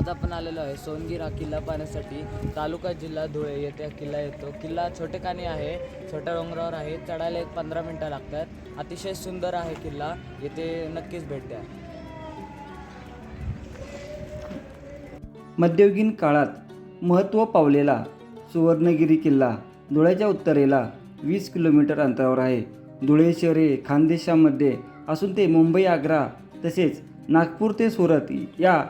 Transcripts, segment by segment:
आज आपण आलेलो आहे सोनगिरा किल्ला पाहण्यासाठी. तालुका जिल्हा धुळे येथे किल्ला येतो. किल्ला छोटेखानी आहे. छोट्या डोंगरावर आहे. चढायला एक पंधरा मिनटं लागतात. अतिशय सुंदर आहे किल्ला. येथे नक्कीच भेट द्या. मध्ययुगीन काळात महत्त्व पावलेला सुवर्णगिरी किल्ला धुळ्याच्या उत्तरेला वीस किलोमीटर अंतरावर आहे. धुळे शहरे खानदेशामध्ये असून ते मुंबई आग्रा तसेच नागपूर ते सुरत या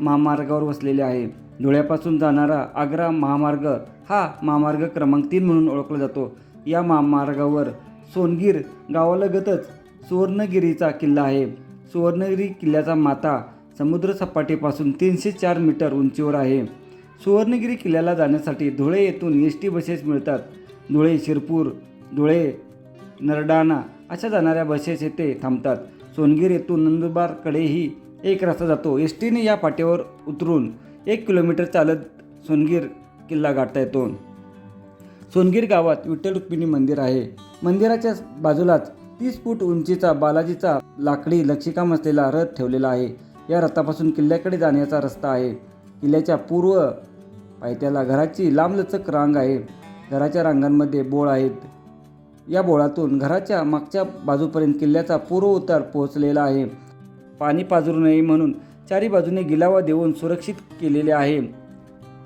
महामार्गावर वसलेले आहे. धुळ्यापासून जाणारा आग्रा महामार्ग हा महामार्ग क्रमांक तीन म्हणून ओळखला जातो. या महामार्गावर सोनगीर गावालगतच सुवर्णगिरीचा किल्ला आहे. सुवर्णगिरी किल्ल्याचा माथा समुद्रसपाटीपासून तीनशे चार मीटर उंचीवर आहे. सुवर्णगिरी किल्ल्याला जाण्यासाठी धुळे येथून एस टी बसेस मिळतात. धुळे शिरपूर धुळे नरडाणा अशा जाणाऱ्या बसेस येथे थांबतात. सोनगीर येथून नंदुरबारकडेही एक रस्ता जातो. एस टीने या पाट्यावर उतरून एक किलोमीटर चालत सोनगीर किल्ला गाठता येतो. सोनगीर गावात विठ्ठल रुक्मिणी मंदिर आहे. मंदिराच्या बाजूलाच तीस फूट उंचीचा बालाजीचा लाकडी लक्षिकाम असलेला रथ ठेवलेला आहे. या रथापासून किल्ल्याकडे जाण्याचा रस्ता आहे. किल्ल्याच्या पूर्व पायथ्याला घराची लांबलचक रांग आहे. घराच्या रांगांमध्ये बोळ आहेत. या बोळातून घराच्या मागच्या बाजूपर्यंत किल्ल्याचा पूर्व उतार पोहोचलेला आहे. पाणी पाजरू नये म्हणून चारी बाजूने गिलावा देऊन सुरक्षित केलेले आहे.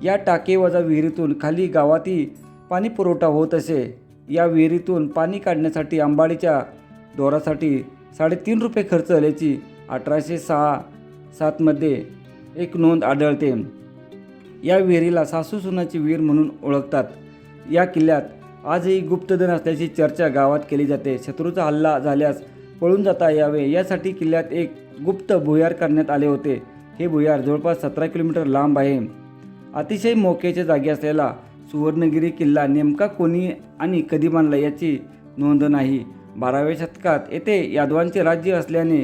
या टाकेवजा विहिरीतून खाली गावातही पाणी पुरवठा होत असे. या विहिरीतून पाणी काढण्यासाठी आंबाडीच्या दोरासाठी साडेतीन रुपये खर्च आल्याची अठराशे सहा सातमध्ये एक नोंद आढळते. या विहिरीला सासू सुनाची विहीर म्हणून ओळखतात. या किल्ल्यात आजही गुप्तधन असल्याची चर्चा गावात केली जाते. शत्रूचा हल्ला झाल्यास पळून जाता यावे. यासाठी किल्ल्यात एक गुप्त भुयार करण्यात आले होते. हे भुयार जवळपास सतरा किलोमीटर लांब आहे. अतिशय मोक्याच्या जागी असलेला सुवर्णगिरी किल्ला नेमका कोणी आणि कधी बांधला याची नोंद नाही. बाराव्या शतकात येथे यादवांचे राज्य असल्याने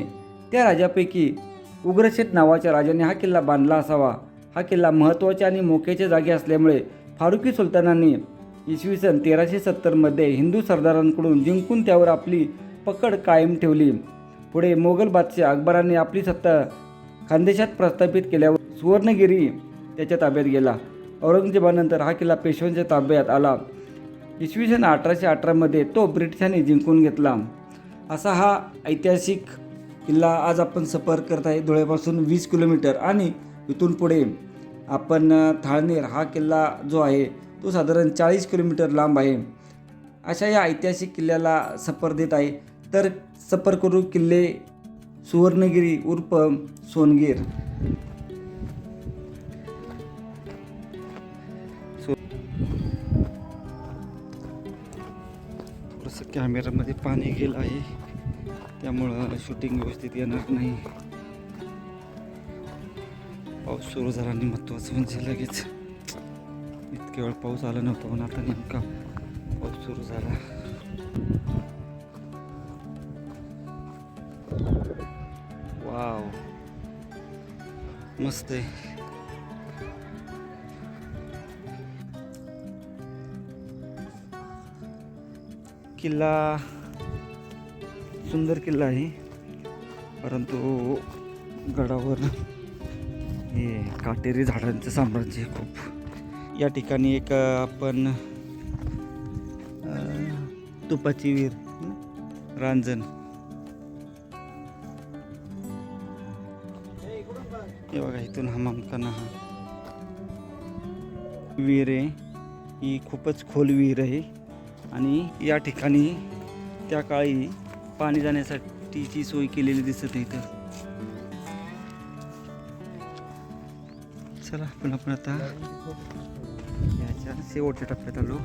त्या राजापैकी उग्रशेठ नावाच्या राजाने हा किल्ला बांधला असावा. हा किल्ला महत्त्वाच्या आणि मोक्याच्या जागी असल्यामुळे फारुकी सुलतानांनी इसवी सन तेराशे सत्तरमध्ये हिंदू सरदारांकडून जिंकून त्यावर आपली पकड कायम ठेवली. पुढे मोगल बादशाह अकबराने आपली सत्ता खानदेशात प्रस्थापित केल्यावर सुवर्णगिरी त्याच्या ताब्यात गेला. औरंगजेबानंतर हा किल्ला पेशव्यांच्या ताब्यात आला. इसवी सन अठराशे अठरामध्ये तो ब्रिटिशांनी जिंकून घेतला. असा हा ऐतिहासिक किल्ला आज आपण सफर करत आहे. धुळ्यापासून वीस किलोमीटर आणि इथून पुढे आपण थाळनेर हा किल्ला जो आहे तो साधारण चाळीस किलोमीटर लांब आहे. अशा या ऐतिहासिक किल्ल्याला सफर देत आहे. तर सफरकरू किल्ले सुवर्णगिरी उर्फ सोनगीर. थोडंसं कॅमेरामध्ये पाणी गेलं आहे. त्यामुळं शूटिंग व्यवस्थित येणार नाही. पाऊस सुरू झाला आणि महत्त्वाचं म्हणजे लगेच. इतके वेळ पाऊस आला नव्हता पण आता नेमका पाऊस सुरू झाला. मस्त आहे. किल्ला सुंदर किल्ला आहे. परंतु गडावर हे काटेरी झाडांचं साम्राज्य आहे खूप. या ठिकाणी एक आपण तुपाची विहीर रांजण. हे हमामखाना हा विहीर आहे ही खूपच खोल विहीर आहे. आणि या ठिकाणी त्या काळी पाणी जाण्यासाठीची सोय केलेली दिसत आहे इथं. चला आपण आपण आता याच्या शेवटच्या टप्प्यात आलो.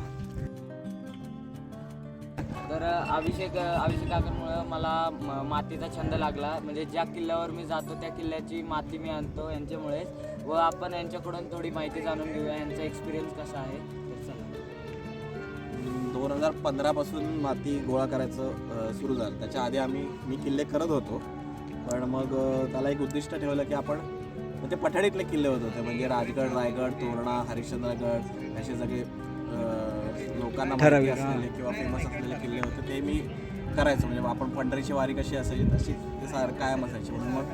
तर अभिषेक अभिषेक काकांमुळं मला म- मातीचा छंद लागला. म्हणजे ज्या किल्ल्यावर मी जातो त्या किल्ल्याची माती मी आणतो यांच्यामुळे व आपण यांच्याकडून थोडी माहिती जाणून घेऊया यांचा एक्सपिरियन्स कसा आहे? दोन हजार पंधरापासून माती गोळा करायचं सुरू झालं. त्याच्या आधी आम्ही मी किल्ले करत होतो. पण मग त्याला एक उद्दिष्ट ठेवलं की आपण म्हणजे पठाडीतले किल्ले होत होते. म्हणजे राजगड रायगड तोरणा हरिश्चंद्रगड असे सगळे लोकांना माहिती ठराविक, हां. असलेले किंवा फेमस असलेले किल्ले होते ते मी करायचो. म्हणजे आपण पंढरीची वारी कशी असायची तशी ते सार कायम असायची. म्हणून मग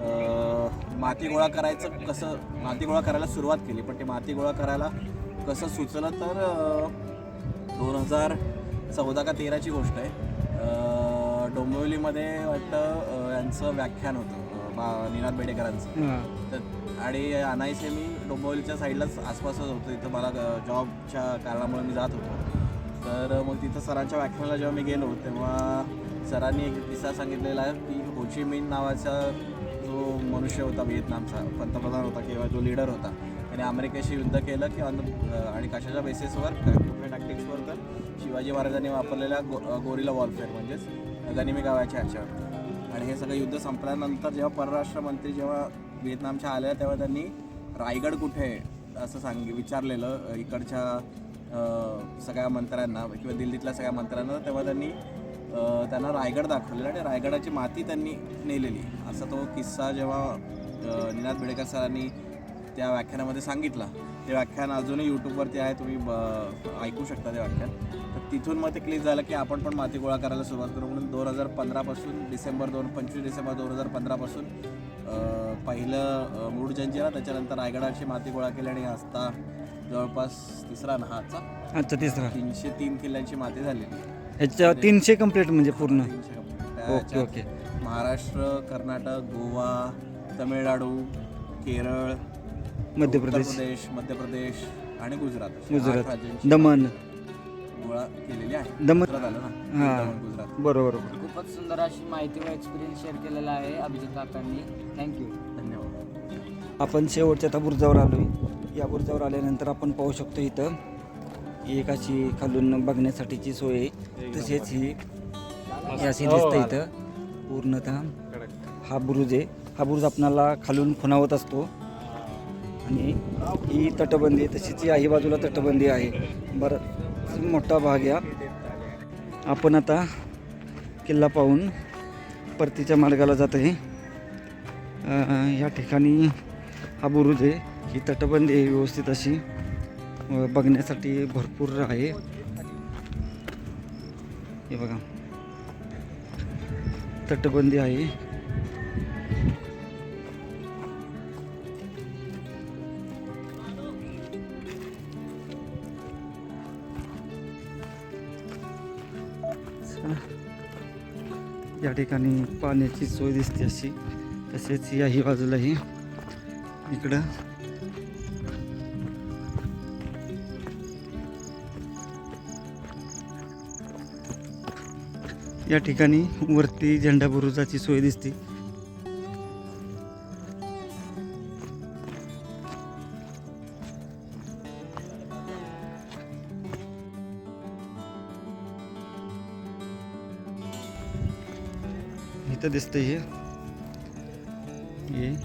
अ, माती गोळा करायचं कसं माती गोळा करायला सुरुवात केली. पण ते माती गोळा करायला कसं सुचलं तर दोन हजार चौदा का तेराची गोष्ट आहे. अं, डोंबिवलीमध्ये वाटतं अं, यांचं व्याख्यान होतं. निनाद बेडेकरांचं. तर आणि अनाईसे मी डोंबिवलीच्या साईडलाच आसपासच होतो. तिथं मला जॉबच्या कारणामुळे मी जात होतो. तर मग तिथं सरांच्या व्याख्यानाला जेव्हा मी गेलो तेव्हा सरांनी एक किस्सा सांगितलेला आहे की होची मिन नावाचा जो मनुष्य होता व्हिएतनामचा पंतप्रधान होता किंवा जो लीडर होता त्याने अमेरिकेशी युद्ध केलं की आणि कशाच्या बेसिसवर कुठल्या टॅक्टिक्सवर तर शिवाजी महाराजांनी वापरलेल्या गो गोरीला वॉरफेअर म्हणजेच गनिमी गावाच्या ह्याच्यावर. आणि हे सगळं युद्ध संपल्यानंतर जेव्हा परराष्ट्र मंत्री जेव्हा व्हिएतनामच्या आल्या तेव्हा त्यांनी रायगड कुठे आहे असं सांग विचारलेलं इकडच्या सगळ्या मंत्र्यांना किंवा दिल्लीतल्या सगळ्या मंत्र्यांना तेव्हा त्यांनी त्यांना रायगड दाखवलेला आणि रायगडाची माती त्यांनी नेलेली. असा तो किस्सा जेव्हा निनाद बेडेकर सरांनी त्या व्याख्यानामध्ये सांगितला. ते व्याख्यान अजूनही यूट्यूबवरती आहे तुम्ही ब- ऐकू शकता ते व्याख्यान. तर तिथून मग ते क्लिक झालं की आपण पण माती गोळा करायला सुरुवात करू. म्हणून दोन हजार पंधरापासून डिसेंबर दोन पंचवीस डिसेंबर दोन हजार पंधरापासून पहिलं मूळ जंजिरा त्याच्यानंतर रायगडाची माती गोळा केली आणि आता जवळपास तिसरा ना हा आजचा. अच्छा तिसरा. तीनशे तीन किल्ल्यांची माती झालेली. ह्याच्या तीनशे कंप्लीट म्हणजे पूर्ण. Okay okay. महाराष्ट्र कर्नाटक गोवा तमिळनाडू केरळ मध्य प्रदेश. प्रदेश मध्य प्रदेश आणि गुजरात. गुजरात. दमण. गोळा केलेली आहे दमण. गुजरात आलं ना? हां. दमण, गुजरात. बरोबर खूपच सुंदर अशी माहिती व एक्सपिरियन्स शेअर केलेला आहे अभिजित काकांनी. थँक्यू धन्यवाद. आपण शेवटच्या आता बुर्जावर आलो आहे या बुर्जावर आल्यानंतर आपण पाहू शकतो इथं ही एक अशी खालून बघण्यासाठीची सोय आहे. तसेच ही हे अशी दिसतं इथं. पूर्णतः हा बुरुज आहे. हा बुरुज आपणाला खालून खुणावत असतो. आणि ही तटबंदी आहे. तशीच याही बाजूला तटबंदी आहे. बराच मोठा भाग या. आपण आता किल्ला पाहून परतीच्या मार्गाला जात आहे. या ठिकाणी हा बुरुज आहे. ही तटबंदी आहे व्यवस्थित अशी. बघण्यासाठी भरपूर आहे. हे बघा. तटबंदी आहे. या ठिकाणी पाण्याची सोय दिसते अशी. तसेच याही बाजूलाही इकडं. या ठिकाणी वरती झेंडा बुरुजाची सोय दिसते. इथं दिसतंय हे हे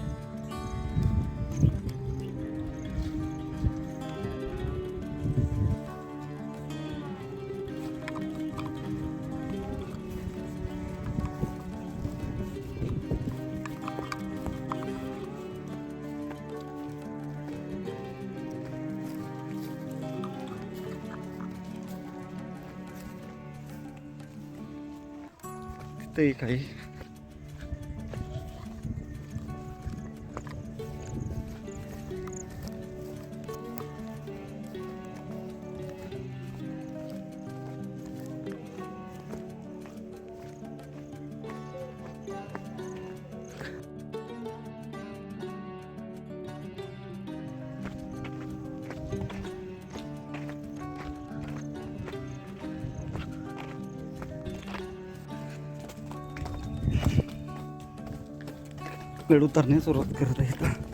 तिथं पेड उतरण्यास सुरुवात करत आहेत.